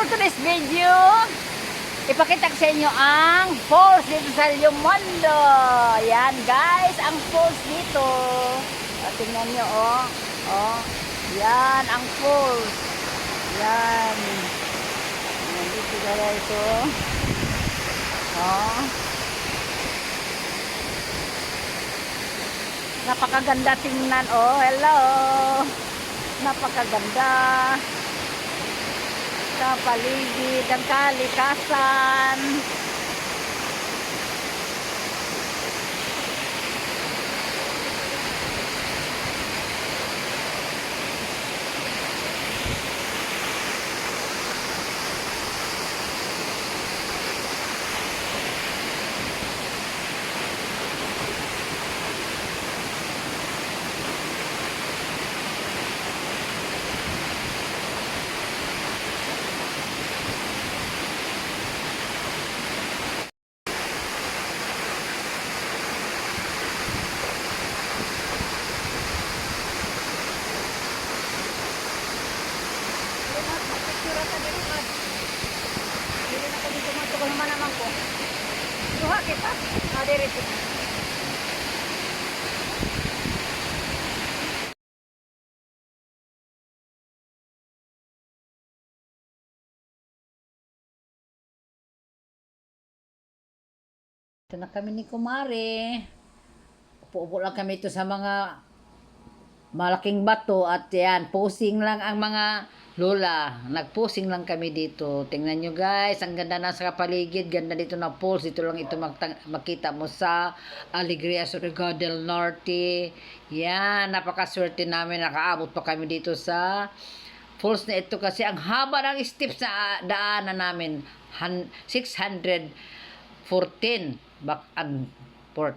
for today's video, ipakita ko sa inyo ang falls dito sa Lyomondo. Ayan guys, ang falls dito. O, tingnan nyo oh. Oh, yan ang falls. Yan. Dito guys oh. Oh. Napakaganda tingnan. Oh, hello. Napakaganda. Sa paligid ng kalikasan. Duha kita. Ah, diri kita. Ito na kami ni Kumare. Upo-upo lang kami ito sa mga malaking bato at yan, posing lang ang mga lola. Nagposing lang kami dito. Tingnan nyo guys, ang ganda na sa paligid. Ganda dito na pulse. Dito lang ito makita mo sa Alegria Surigao del Norte. Yan, napakaswerte namin. Nakaabot pa kami dito sa falls na ito kasi ang haba ng steps na namin. Han- 614 back and forth.